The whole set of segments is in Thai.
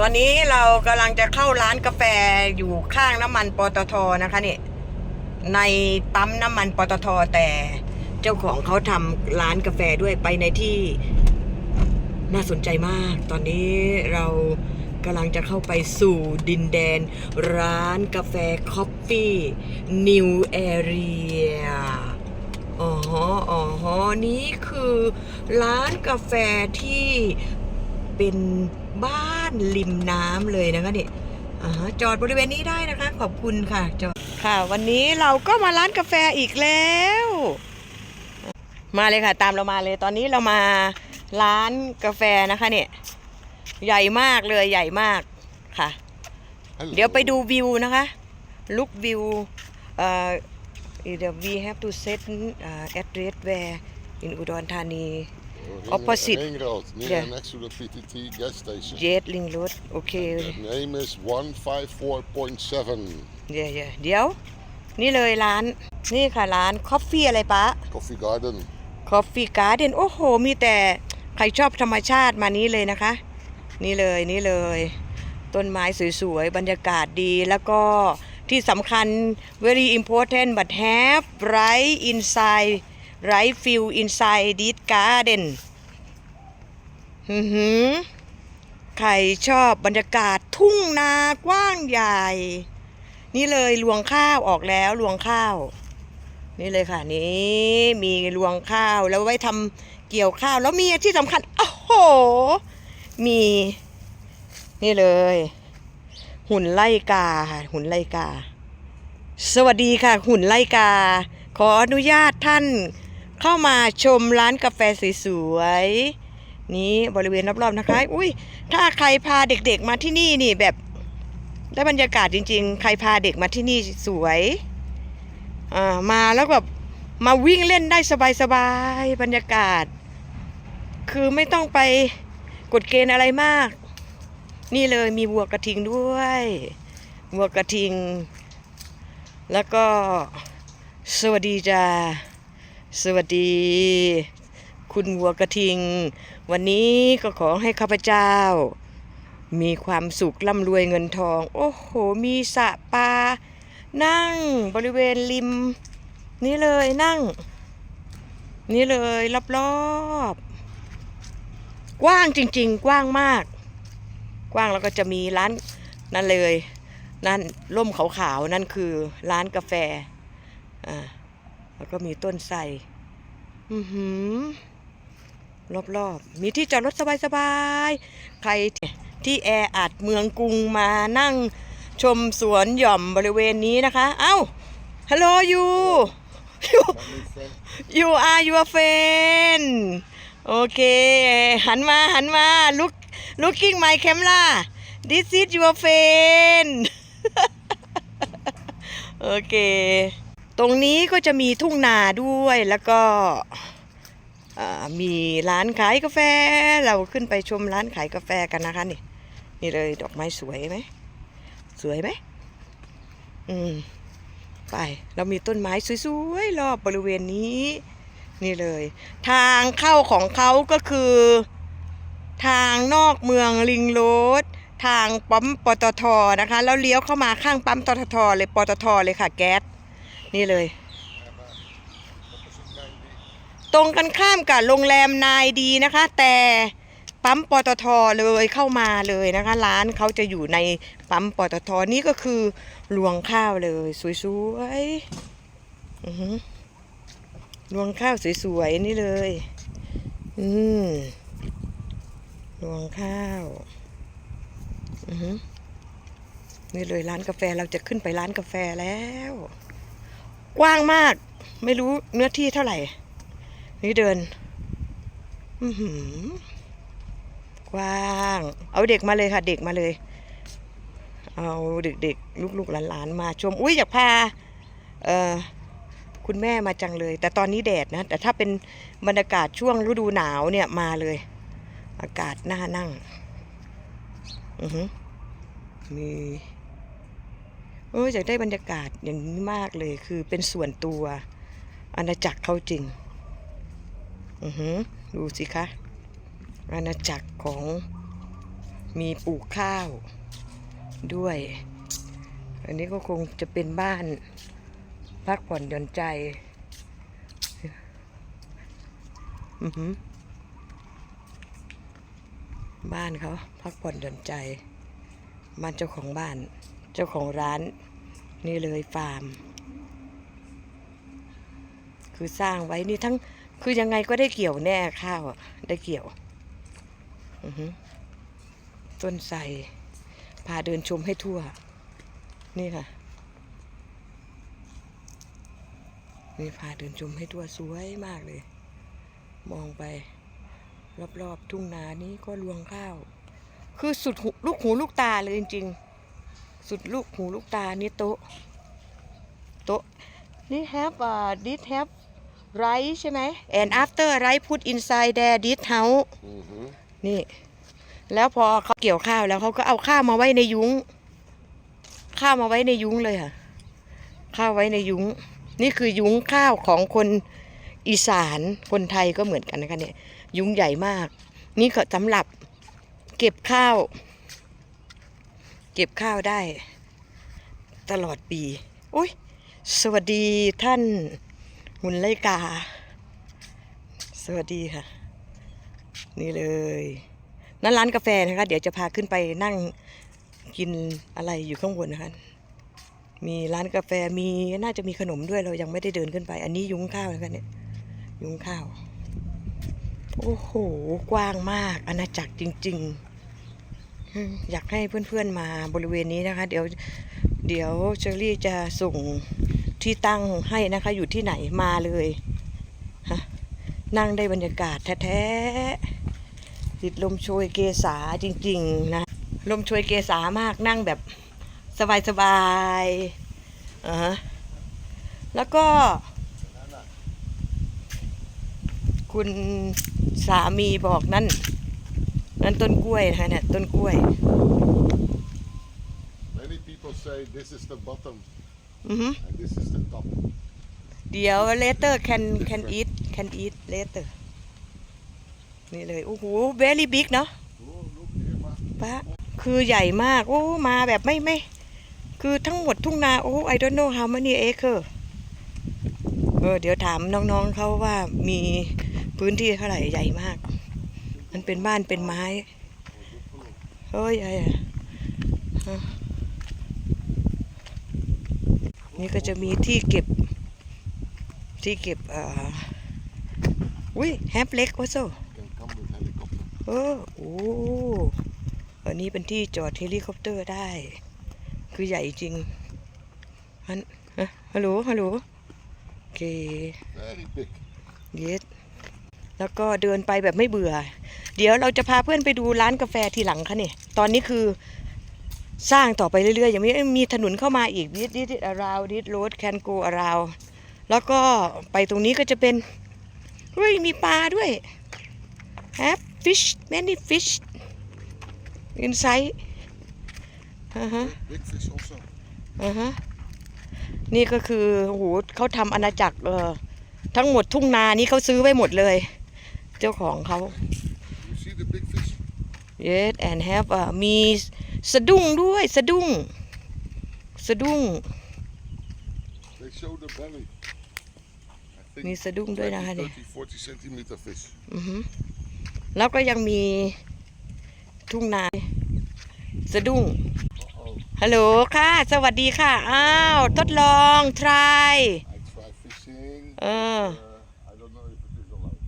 ตอนนี้เรากำลังจะเข้าร้านกาแฟอยู่ข้างน้ำมันปตทนะคะนี่ในปั๊มน้ำมันปตทแต่เจ้าของเขาทำร้านกาแฟด้วยไปในที่น่าสนใจมาก ตอนนี้เรากำลังจะเข้าไปสู่ดินแดน ร้านกาแฟคอฟฟี่นิวแอเรียอ๋อฮะอ๋อฮะนี่คือร้านกาแฟที่เป็น บ้านริมน้ำเลยนะคะนี่อ่าฮะจอดบริเวณนี้ได้นะคะ ขอบคุณค่ะจอดค่ะ วันนี้เราก็มาร้านกาแฟอีกแล้ว มาเลยค่ะ ตามเรามาเลย ตอนนี้เรามาร้านกาแฟนะคะเนี่ยใหญ่มากเลยใหญ่มากค่ะ เดี๋ยวไปดูวิวนะคะลุกวิวเอ่อ either we have to set uh, address where in อุดรธานี opposite. Ringroad, near Yeah. next to the PTT gas station. เจดลิงรถโอเค The name is 154.7เดี๋ยวเดี๋ยวเดี๋ยว นี่เลยร้าน นี่ค่ะร้านคอฟฟี่อะไรปะ Coffee Garden. คอฟฟี่การ์เดนโอ้โห มีแต่ใครชอบธรรมชาติมานี้เลยนะคะ นี่เลยนี่เลย ต้นไม้สวยๆ บรรยากาศดีแล้วก็ที่สำคัญ very important but have right inside right view inside this garden หือหือใครชอบบรรยากาศทุ่งนากว้างใหญ่ นี่เลยรวงข้าวออกแล้วรวงข้าว นี่เลยค่ะนี่มีรวงข้าวแล้วไว้ทำเกี่ยวข้าวแล้วมีที่สำคัญโอ้โห มี นี่เลย หุ่นไล่กาค่ะหุ่นไล่กา สวัสดีค่ะ หุ่นไล่กา ขออนุญาตท่าน เข้ามาชมร้านกาแฟสวยๆนี้บริเวณรอบๆนะคะ อุ้ยถ้าใครพาเด็กๆมาที่นี่นี่แบบได้บรรยากาศจริง ๆ ใครพาเด็กมาที่นี่สวยอ่ามาแล้วแบบมาวิ่งเล่นได้สบายๆบรรยากาศ คือไม่ต้องไปกฎเกณฑ์อะไรมาก นี่เลยมีวัวกระทิงด้วยวัวกระทิง แล้วก็สวัสดีจ้า สวัสดี คุณวัวกระทิง วันนี้ก็ขอให้ข้าพเจ้า มีความสุขร่ำรวยเงินทอง โอ้โห มีสระปลานั่งบริเวณริม นี่เลยนั่ง นี่เลยรอบๆ กว้างจริง ๆ กว้างมาก กว้างแล้วก็จะมีร้านนั่นเลย นั่นร่มขาวๆนั่นคือร้านกาแฟอ่า แล้วก็มีต้นไทรอือหือรอบๆ มีที่จอดรถสบายๆ ใครที่แออัดเมืองกรุงมานั่งชมสวนหย่อมบริเวณนี้นะคะ เอ้า ฮัลโหลยู ยู you are your friend โอเค หันมาหันมา look looking my camera this is your friend โอเค ตรงนี้ก็จะมีทุ่งนาด้วยแล้วก็มีร้านขายกาแฟ เราขึ้นไปชมร้านขายกาแฟกันนะคะนี่นี่เลยดอกไม้สวยไหมสวยไหมอืมไปเรามีต้นไม้สวยๆรอบบริเวณนี้ นี่เลย ทางเข้าของเขาก็คือ ทางนอกเมืองลิงโรดทางปั๊มปตทนะคะ แล้วเลี้ยวเข้ามาข้างปั๊มปตทเลยปตทเลยค่ะแก๊ส นี่เลย ตรงกันข้ามกับโรงแรมนายดีนะคะ แต่ปั๊มปตทเลยเข้ามาเลยนะคะ ร้านเขาจะอยู่ในปั๊มปตทนี่ก็คือรวงข้าวเลย สวยๆอือรวงข้าวสวยๆนี่เลย อืมรวงข้าวอือนี่เลยร้านกาแฟเราจะขึ้นไปร้านกาแฟแล้ว กว้างมาก ไม่รู้เนื้อที่เท่าไหร่ นี่เดินอือหือกว้าง เอาเด็กมาเลยค่ะ เด็กมาเลย เอาเด็กๆ ลูกๆหลานๆ มาชม อุ้ยอยากพา เอ่อคุณแม่มาจังเลย แต่ตอนนี้แดดนะ แต่ถ้าเป็นบรรยากาศช่วงฤดูหนาวเนี่ยมาเลย อากาศน่านั่ง อือหือมี โอ้ยอยากได้บรรยากาศอย่างนี้มากเลยคือเป็นส่วนตัวอาณาจักรเขาจริง อือหือดูสิคะอาณาจักรของมีปลูกข้าวด้วย อันนี้ก็คงจะเป็นบ้านพักผ่อนหย่อนใจ อือหือบ้านเขาพักผ่อนหย่อนใจ บ้านเจ้าของบ้าน เจ้าของร้านนี่เลยฟาร์ม คือสร้างไว้นี่ทั้งคือยังไงก็ได้เกี่ยวแน่ข้าวอะได้เกี่ยวต้นไทรพาเดินชมให้ทั่ว นี่ค่ะ นี่พาเดินชมให้ทั่วสวยมากเลย มองไป รอบๆ ทุ่งนานี้ก็รวงข้าว คือสุดลูกหูลูกตาเลยจริง ๆ สุดลูกหูลูกตา นี่โต๊ะ โต๊ะ นี่ have uh, this have rice ใช่ไหม and after rice put inside there this house Mm-hmm. นี่ แล้วพอเขาเกี่ยวข้าวแล้วเขาก็เอาข้าวมาไว้ในยุ้ง ข้าวมาไว้ในยุ้งเลยค่ะ ข้าวไว้ในยุ้ง นี่คือยุ้งข้าวของคนอีสาน คนไทยก็เหมือนกันนะคะเนี่ย ยุ้งใหญ่มาก นี่ก็สำหรับเก็บข้าว เก็บข้าวได้ ตลอดปีอุ้ยสวัสดีท่านหุ่นไลกา สวัสดีค่ะ นี่เลยนั่นร้านกาแฟนะคะ เดี๋ยวจะพาขึ้นไปนั่งกินอะไรอยู่ข้างบนนะคะมีร้านกาแฟมีน่าจะมีขนมด้วยเรายังไม่ได้เดินขึ้นไป อันนี้ยุ้งข้าวนะคะเนี่ยยุ้งข้าว โอ้โห กว้างมากอาณาจักรจริง ๆ อยากให้เพื่อนๆมาบริเวณนี้นะคะ เดี๋ยวเดี๋ยวเชอรี่จะส่งที่ตั้งให้นะคะ อยู่ที่ไหนมาเลยฮะนั่งได้บรรยากาศแท้ๆติดลมโชยเกษาจริงๆนะ ลมโชยเกษามากนั่งแบบสบายๆอ่าแล้วก็ คุณสามีบอกนั่น นั่นต้นกล้วยนะคะเนี่ยต้นกล้วย Many people say this is the bottom อือฮึ and this is the top. เดี๋ยว later can can eat can eat later นี่เลย โอ้โห very big เนาะ Oh, look here, ma. ป้าคือใหญ่มาก โอ้ มาแบบไม่ไม่ คือทั้งหมดทุ่งนา โอ้ I don't know how many acre เออ เดี๋ยวถามน้องๆเขาว่ามีพื้นที่เท่าไหร่ใหญ่มาก มันเป็นบ้านเป็นไม้เฮ้ยไอ้อะฮะนี่ก็จะมีที่เก็บ ที่เก็บเอ่ออุ้ยแฮปเล็กวะโซ Can come with helicopter. เออโอ้อันนี้เป็นที่จอดเฮลิคอปเตอร์ได้ คือใหญ่จริงฮันฮะฮัลโหลฮัลโหลโอเค Very big. เยสแล้วก็เดินไปแบบไม่เบื่อ เดี๋ยวเราจะพาเพื่อนไปดูร้านกาแฟทีหลังค่ะเนี่ยตอนนี้คือสร้างต่อไปเรื่อยๆ อย่างนี้มีถนนเข้ามาอีก this this around this road can go around แล้วก็ไปตรงนี้ก็จะเป็นเฮ้ยมีปลาด้วย have fish many fish inside อ่าฮะ Big fish also. อ่าฮะนี่ก็คือโอ้โหเขาทำอาณาจักรเออทั้งหมดทุ่งนานี้เขาซื้อไว้หมดเลย เจ้าของเขา You see the big fish? Yes and have อ่ามีสะดุ้งด้วยสะดุ้งสะดุ้ง They show the belly. I มี think สะดุ้งด้วยนะคะ 20, เนี่ย 30, 40 centimeter fish. อือฮึแล้วก็ยังมีทุ่งนาสะดุ้งฮัลโหลค่ะ สวัสดีค่ะ อ้าว ทดลอง try I try fishing. Uh. Uh, I don't know if it is allowed.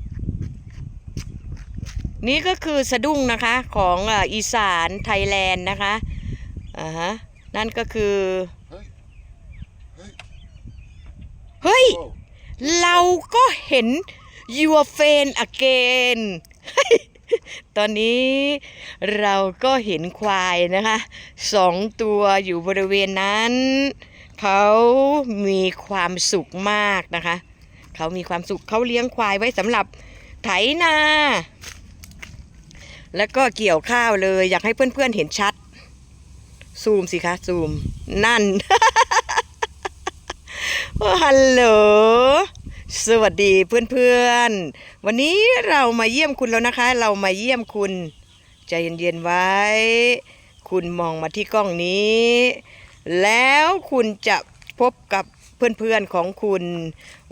นี่ก็คือสะดุ้งนะคะของอ่าอีสานไทยแลนด์นะคะอ่าฮะนั่นก็คือ Hey. Hey. เฮ้ย Whoa. เราก็เห็น your friend again ตอนนี้เราก็เห็นควายนะคะสองตัวอยู่บริเวณนั้น เขามีความสุขมากนะคะ เขามีความสุขเขาเลี้ยงควายไว้สำหรับไถนา แล้วก็เกี่ยวข้าวเลย อยากให้เพื่อนๆเห็นชัด ซูมสิคะ ซูม นั่นฮัลโหลสวัสดีเพื่อนๆ วันนี้เรามาเยี่ยมคุณแล้วนะคะ เรามาเยี่ยมคุณ ใจเย็นๆไว้ คุณมองมาที่กล้องนี้ แล้วคุณจะพบกับเพื่อนๆของคุณ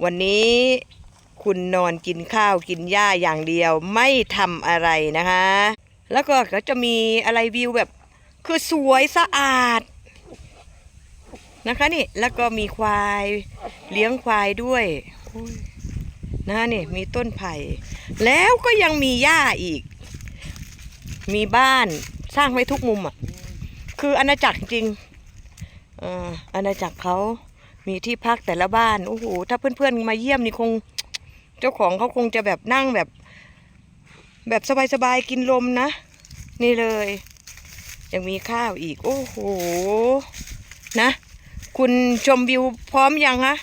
วันนี้ คุณนอนกินข้าวกินหญ้าอย่างเดียวไม่ทำอะไรนะคะ แล้วก็ก็จะมีอะไรวิวแบบ คือสวยสะอาดนะคะนี่แล้วก็มีควายเลี้ยงควายด้วยนะนี่มีต้นไผ่แล้วก็ยังมีหญ้าอีก มีบ้านสร้างไว้ทุกมุมอะคืออาณาจักรจริงอาณาจักรเขามีที่พักแต่ละบ้านโอ้โหถ้าเพื่อนๆมาเยี่ยมนี่คง เจ้าของเขาคงจะแบบนั่งแบบ แบบสบายๆกินลมนะ นี่เลย ยังมีข้าวอีก โอ้โห นะ คุณชมวิวพร้อมยังฮะ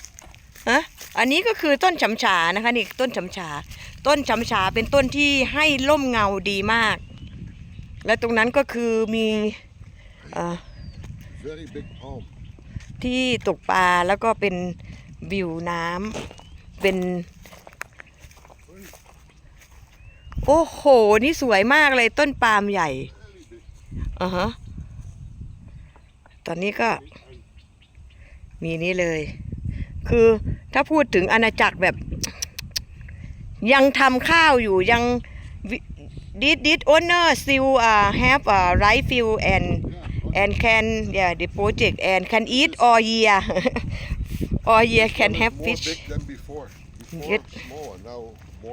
ฮะอันนี้ก็คือต้นฉำฉานะคะนี่ต้นฉำฉา ต้นฉำฉาเป็นต้นที่ให้ร่มเงาดีมาก และตรงนั้นก็คือมีเอ่อ Very big palm. ที่ตกปลาแล้วก็เป็นวิวน้ำเป็น โอ้โห นี่สวยมากเลยต้นปาล์มใหญ่อ่าฮะ ตอนนี้ก็ มีนี้เลย คือถ้าพูดถึงอาณาจักรแบบ ยังทำข้าวอยู่ยัง did did owner still uh, have a right field and and can yeah the project and can eat all year all year can But it's have more fish big than before. Before Yet- it's small, and now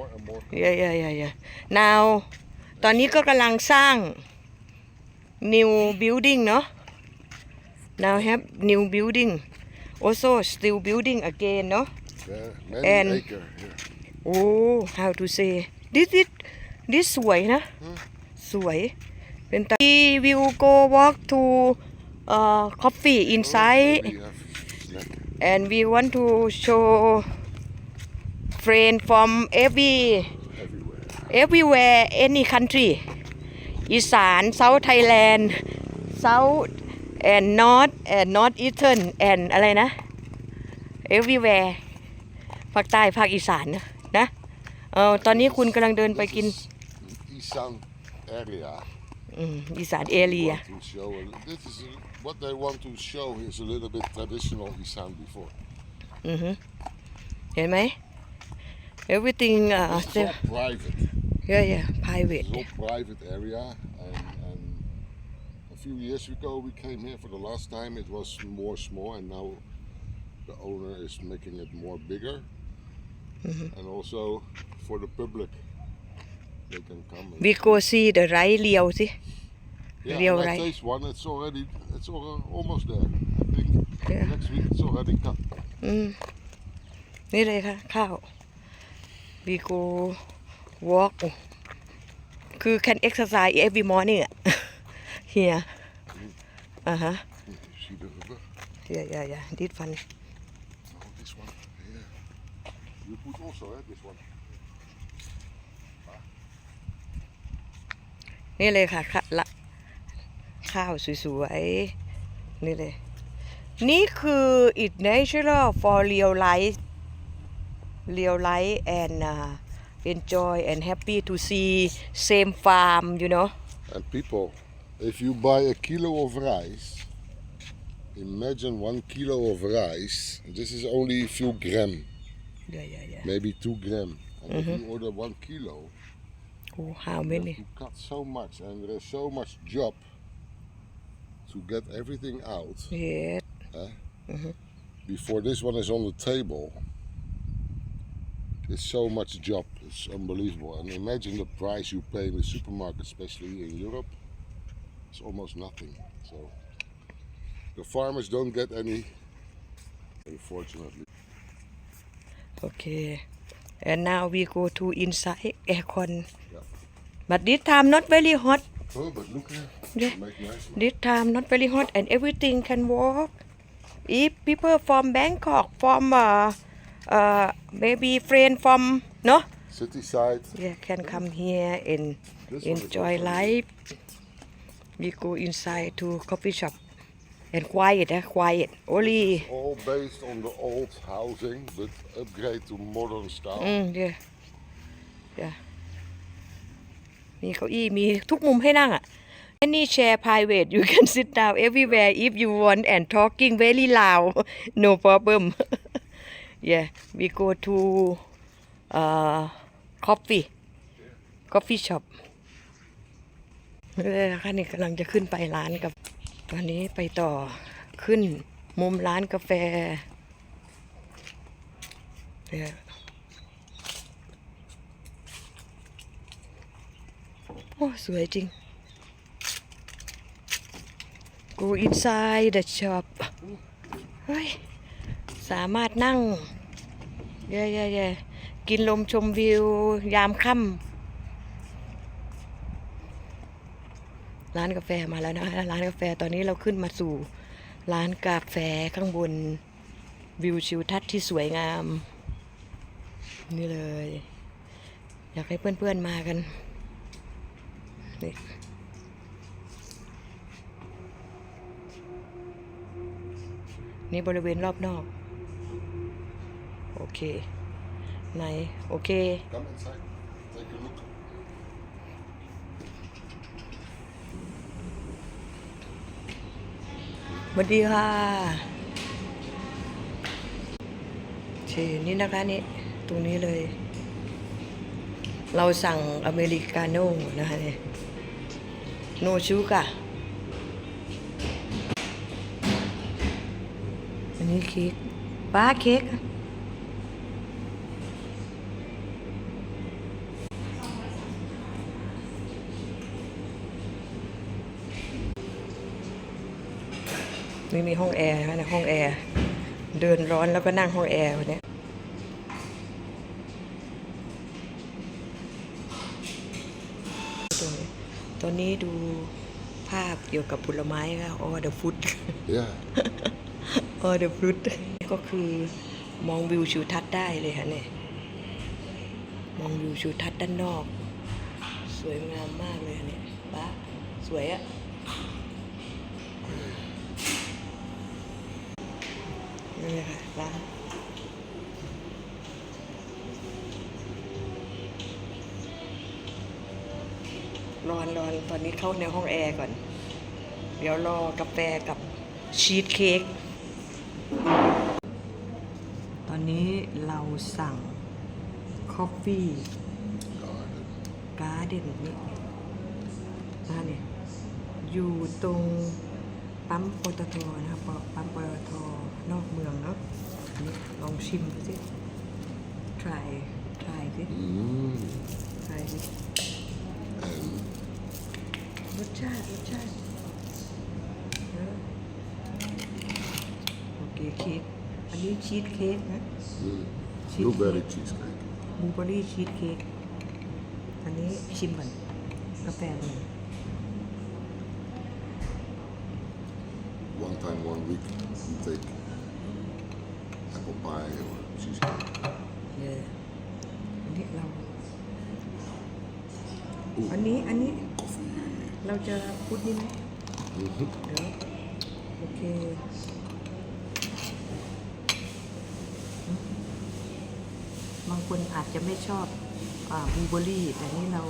more and more. yeah yeah yeah yeah now ตอนนี้ก็กำลังสร้าง new building เนาะ now have new building also still building again เนาะ Yeah, many And- acre here. โอ้ how to say this this this สวยนะ Hmm. สวย เป็นตา we will go walk to uh, coffee inside We have snack and we want to show friend from every everywhere. everywhere any country อีสาน South Thailand South and North and North Eastern and อะไรนะ everywhere ภาคใต้ภาคอีสานนะนะเออตอนนี้คุณกำลังเดินไปกิน Isan area. อืมอีสานเอเรีย Want to show a- this is a- what they want to show is a little bit traditional Isan before. อือฮึเห็นไหม everything uh, It's all private. yeah yeah private It's all private area, and, and a few years ago we came here for the last time. It was more small, and now the owner is making it more bigger, and also for the public, they can come. And we go see the right เลียวสิ yeah, real and I right. taste one. It's already, it's al- almost there. I think Yeah. next week it's already cut. อืม นี่เลยค่ะ ข้าว we go walk คือ can exercise every morning อะ here อ่าฮะ You see the rubber? yeah yeah yeah this one Oh, this one. Yeah. You put also eh, this one. นี่เลยค่ะค่ะละข้าวสวยๆ นี่เลย นี่คือ it natural for real life real life and uh, enjoy and happy to see same farm you know. And people, if you buy a kilo of rice, imagine one kilo of rice. This is only a few gram, yeah yeah yeah. Maybe two gram. And if mm-hmm. you order one kilo, oh how many? You cut so much, and there's so much job to get everything out. Yes eh? mm-hmm. before this one is on the table. It's so much job. It's unbelievable. And imagine the price you pay in the supermarket, especially in Europe. It's almost nothing. So the farmers don't get any, unfortunately. okay and now we go to inside aircon Yeah. but this time not very hot Oh, but look here. Yeah. Nice. this time not very hot and everything can walk if people from Bangkok from uh, uh, maybe friend from no City side. yeah can come here and This one is enjoy also life we go inside to coffee shop and quiet eh? quiet only All based on the old housing, but upgrade to modern style. mm, yeah yeah มีเก้าอี้มีทุกมุมให้นั่งอะ Any chair private you can sit down everywhere if you want and talking very loud no problem yeah we go to uh coffee coffee shop เลยนะคะนี่กำลังจะขึ้นไปร้านกับตอนนี้ไปต่อขึ้นมุมร้านกาแฟเนี่ยโอ้สวยจริง go inside the shop เฮ้ย สามารถนั่งเย่ยๆๆกินลมชมวิวยามค่ำร้านกาแฟมาแล้วนะคะร้านกาแฟตอนนี้เราขึ้นมาสู่ ร้านกาแฟข้างบนวิวชิวทัศน์ที่สวยงาม นี่เลย อยากให้เพื่อนๆมากันนี่นี่บริเวณรอบนอก โอเค ไหน โอเค Come inside. Take a look. สวัสดีค่ะเชนี่นะคะนี่ ตรงนี้เลย เราสั่งอเมริกาโน่นะคะเนี่ยโนชูกะอันนี้เค้กป้าเค้ก นี่มีห้องแอร์นะคะในห้องแอร์เดินร้อนแล้วก็นั่งห้องแอร์วันเนี้ยตรงนี้ตอนนี้ดูภาพเกี่ยวกับผลไม้ค่ะ all the food Yeah. all the fruit ก็คือมองวิวชิวทัศน์ได้เลยค่ะเนี่ย มองวิวชิวทัศน์ด้านนอก สวยงามมากเลยค่ะเนี่ยป้าสวยอะ นี่เลยค่ะร้านร้อนร้อนตอนนี้เข้าในห้องแอร์ก่อน เดี๋ยวรอกาแฟกับชีสเค้ก ตอนนี้เราสั่งคอฟฟี่การ์เด้นนี่นะเนี่ยอยู่ตรงปั๊มปตทนะครับปั๊มปตท นอกเมืองเนาะอันนี้ลองชิมดูสิ try try สิ Mm. try สิ And รสชาติรสชาติเออโอเคเค้กอันนี้ชีสเค้กนะ mm, Cheesecake. blueberry cheesecake. บลูเบอรี่ชีสเค้กอันนี้ชิมก่อนกาแฟมัน One time, one week, you take apple pie or cheesecake. เยอะอันนี้เรา Ooh, อันนี้อันนี้ coffee. เราจะพูดนี่ไหม Mhm. เดี๋ยวโอเค บางคนอาจจะไม่ชอบบลูเบอรี่ แต่นี่เรา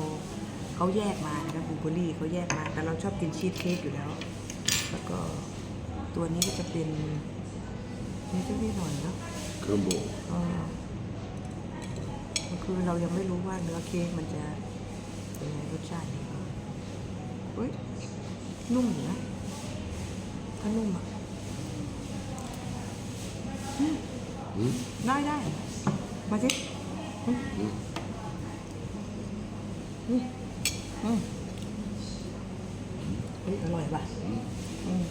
เขาแยกมานะครับบลูเบอรี่เขาแยกมา แต่เราชอบกินชีสเค้กอยู่แล้ว แล้วก็ตัวนี้ก็จะเป็นนี่จะนี่หน่อยเนาะ Crumble. ก็ก็คือเรายังไม่รู้ว่าเนื้อเค้กมันจะเป็นไงรสชาติดีกว่าเฮ้ยนุ่มอยู่นะถ้านุ่มอะอืม Mm. ได้ได้มาสิอืม Mm. อืมอืมเฮ้ยอร่อยป่ะอืม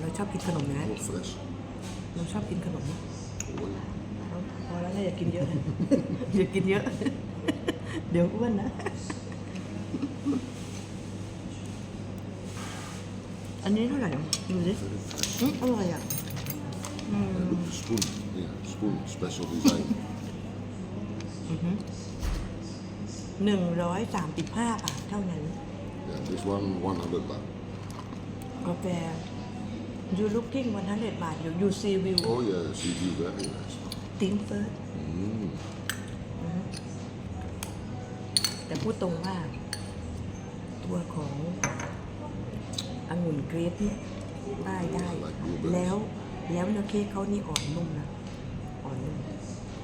เราชอบกินขนมอยู่นะ More fresh. เราชอบกินขนม Oh, yeah. เอาพอแล้วนะอย่ากินเยอะ อย่ากินเยอะ เดี๋ยวอ้วนนะ อันนี้เท่าไหร่อะดูสิ Very fresh. อืมอร่อยอะอืม And with the spoon. Yeah, spoon. Special design. หนึ่งร้อยสามสิบห้าบาทเท่านั้น yeah, this one, 100 baht. กาแฟ you looking วันนั้นเด็ดบาทอยู่ you see view Oh, yeah, see view very nice. think first Mm. แต่พูดตรงว่าทัวร์ขององุ่นเกรปเนี่ยได้ได้ Like blueberries แล้วแล้วเนื้อเค้กเขานี่อ่อนนุ่มนะ อ่อนนุ่ม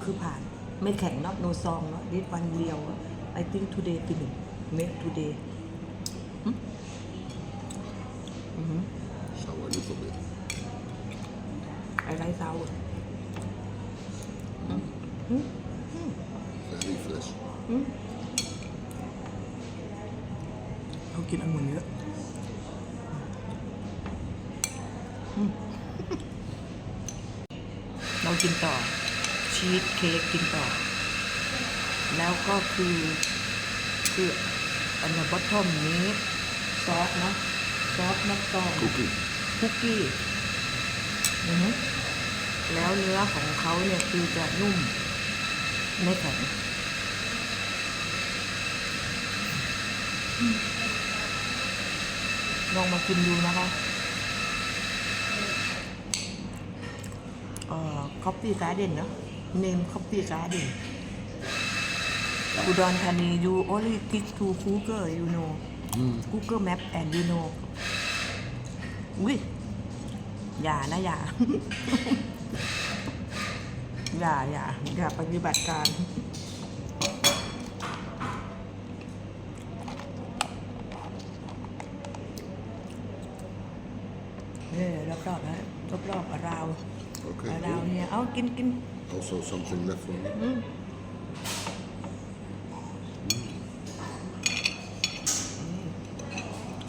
คือผ่านไม่แข็งเนาะโนซองเนาะดิวันเรียวอะ I think today finish make today อืมอือหือ Sour a little bit. อะไรเซา Very fresh. เขากินองุ่นเยอะอืมเรากินต่อ ชีสเค้กกินต่อ แล้วก็คือ คืออันในบอททอมนี้ ซอสเนาะซอสนักตอง Cookie. คุกกี้อือฮึแล้วเนื้อของเขาเนี่ยคือจะนุ่มไม่แข็งอืมลองมากินดูนะคะเอ่อคอฟฟี่การ์เดนเนาะเนมคอฟฟี่การ์เดนอุดรธานี you only click to Google you know Google Map and you know อุ้ยอย่านะอย่า อย่าอย่าอย่าปฏิบัติการเนี่ยรอบๆนะรอบๆราว Okay. ราว good. เนี่ยเอากินกิน Also something left for me.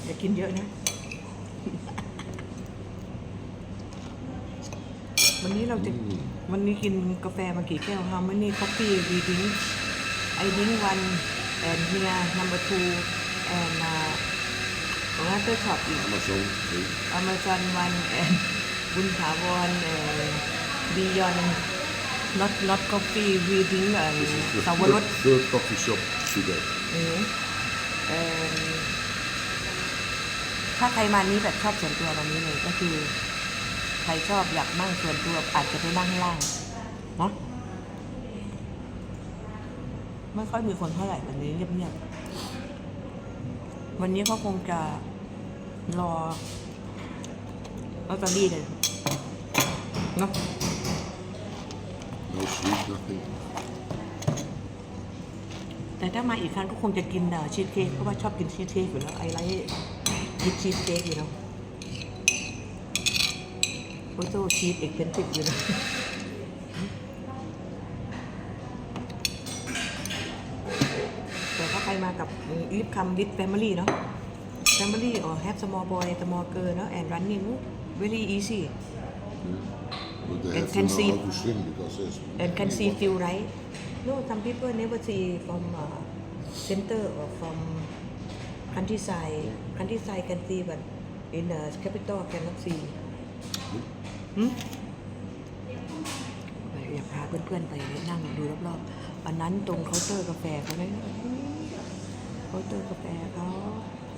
อย่ากินเยอะนะ วันนี้เราจะวันนี้กินกาแฟมากี่แก้วคะวันนี้ coffee we drink I drink one and here number two and uh, another shop is Amazon. Okay. Amazon one and บุญถาวร and beyond not not coffee we drink uh, This is the สาวรส third, third coffee shop today. อืมเอิ่มถ้าใครมานี้แบบชอบส่วนตัววันนี้เลยก็คือใครชอบอยากนั่งส่วนตัวอาจจะไปนั่งข้างล่างเนาะไม่ค่อยมีคนเท่าไหร่วันนี้เงียบๆวันนี้เขาคงจะรอลอตเตอรี่เลยเนาะ No sweet, nothing. แต่ถ้ามาอีกครั้งก็คงจะกินชีสเค้กเพราะว่าชอบกินชีสเค้กอยู่แล้วไอไลท์กินชีสเค้กอยู่แล้ว โอ้โหชีสเอกเป็นติดอยู่นะแต่ถ้าใครมากับลิฟคัมวิดแฟมิลี่เนาะแฟมิลี่ or have small boy small girl เนาะ and running very easy But they And have to can know see- how to swim because there's and can see feel right no some people never see from uh, center or from countryside countryside can see but in the capital cannot see ไปอยากพาเพื่อนๆไปนั่งดูรอบๆอันนั้นตรงเคาน์เตอร์กาแฟเขาไหมเคาน์เตอร์กาแฟเขา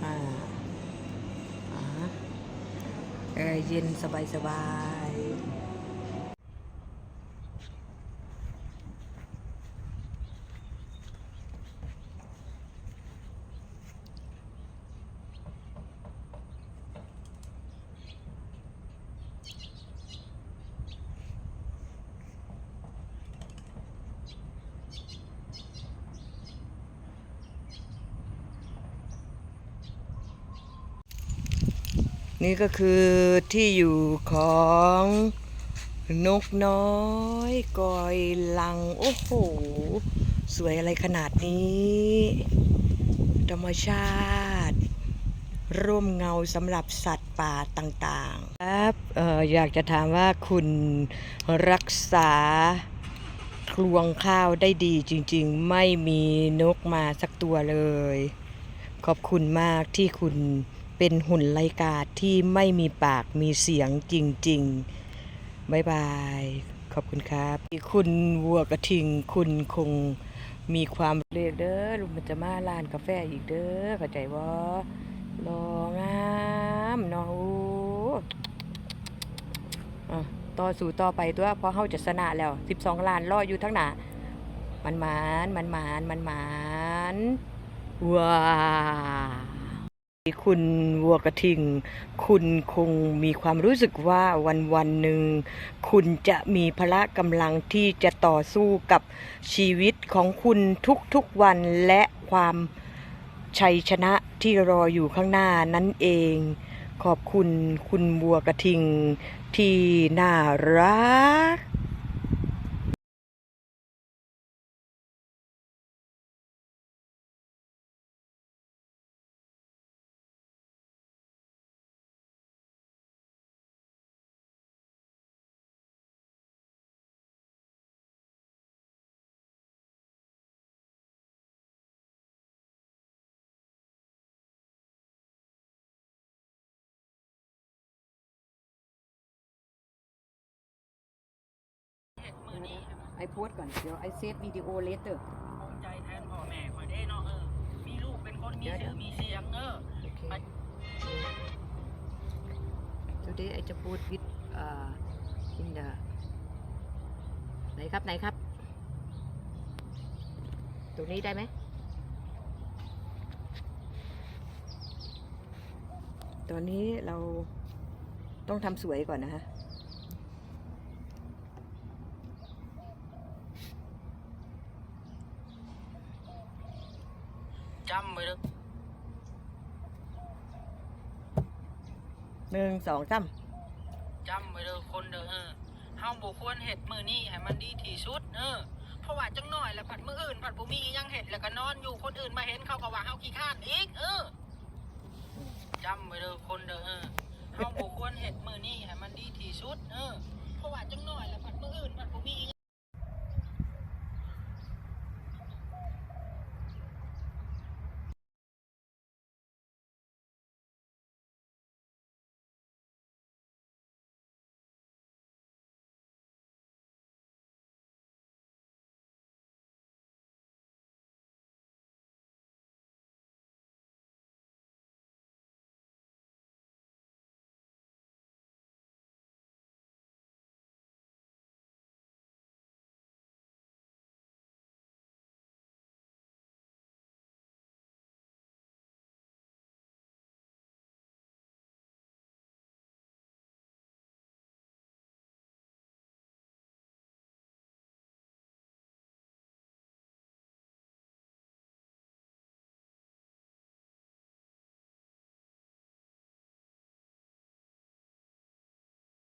อ่าอ่าเออเย็นสบายๆ นี่ก็คือที่อยู่ของนกน้อยกอยลัง โอ้โห สวยอะไรขนาดนี้ ธรรมชาติ ร่มเงาสำหรับสัตว์ป่าต่างๆ ครับอออยากจะถามว่าคุณรักษาครวงข้าวได้ดีจริงๆ ไม่มีนกมาสักตัวเลย ขอบคุณมากที่คุณ เป็นหุ่นไลกาที่ไม่มีปากมีเสียงจริงๆบายบาย ขอบคุณครับ คุณวัวกระทิง คุณคงมีความเรียกเด้อลุงมันจะมาร้านกาแฟอีกเด้อเข้าใจว่ารองามเนาะโอ้อะต่อสู่ต่อไปตัวพราะเฮาจะชนะแล้ว 12 ล้านรออยู่ทั้งหน้ามันมานมันมานมันมานว้า คุณวัวกระทิง คุณคงมีความรู้สึกว่าวันวันหนึ่ง คุณจะมีพละกำลังที่จะต่อสู้กับชีวิตของคุณทุกๆวันและความชัยชนะที่รออยู่ข้างหน้านั่นเอง ขอบคุณคุณบัวกระทิงที่น่ารัก พสก่อน เดี๋ยวไอเซฟวิดีโอเลเตอร์ภูมิใจแทนพ่อแม่คอยได้เนาะเออ มีลูกเป็นคนมีเดี๋ยวชื่อมีเสียงเออโอเค Today I just put with uh, in the ไหนครับไหนครับ ตรงนี้ได้ไหม ตอนนี้เราต้องทำสวยก่อนนะฮะ จำไว้เด้อ หนึ่งสองสามจำไว้เด้อคนเด้อเออเฮาบ่ควรเฮ็ดมื้อนี้ให้มันดีที่สุดเออเพราะว่าจังน้อยแล้วผัดมื้ออื่นผัดบ่มีอิหยังเฮ็ดแล้วก็นอนอยู่คนอื่นมาเห็นเขาก็ว่าเฮาขี้ข้านอีกเออจำไว้เด้อคนเด้อเออเฮาบ่ควรเฮ็ดมื้อนี้ให้มันดีที่สุดเออเพราะว่าจังน้อยแล้ว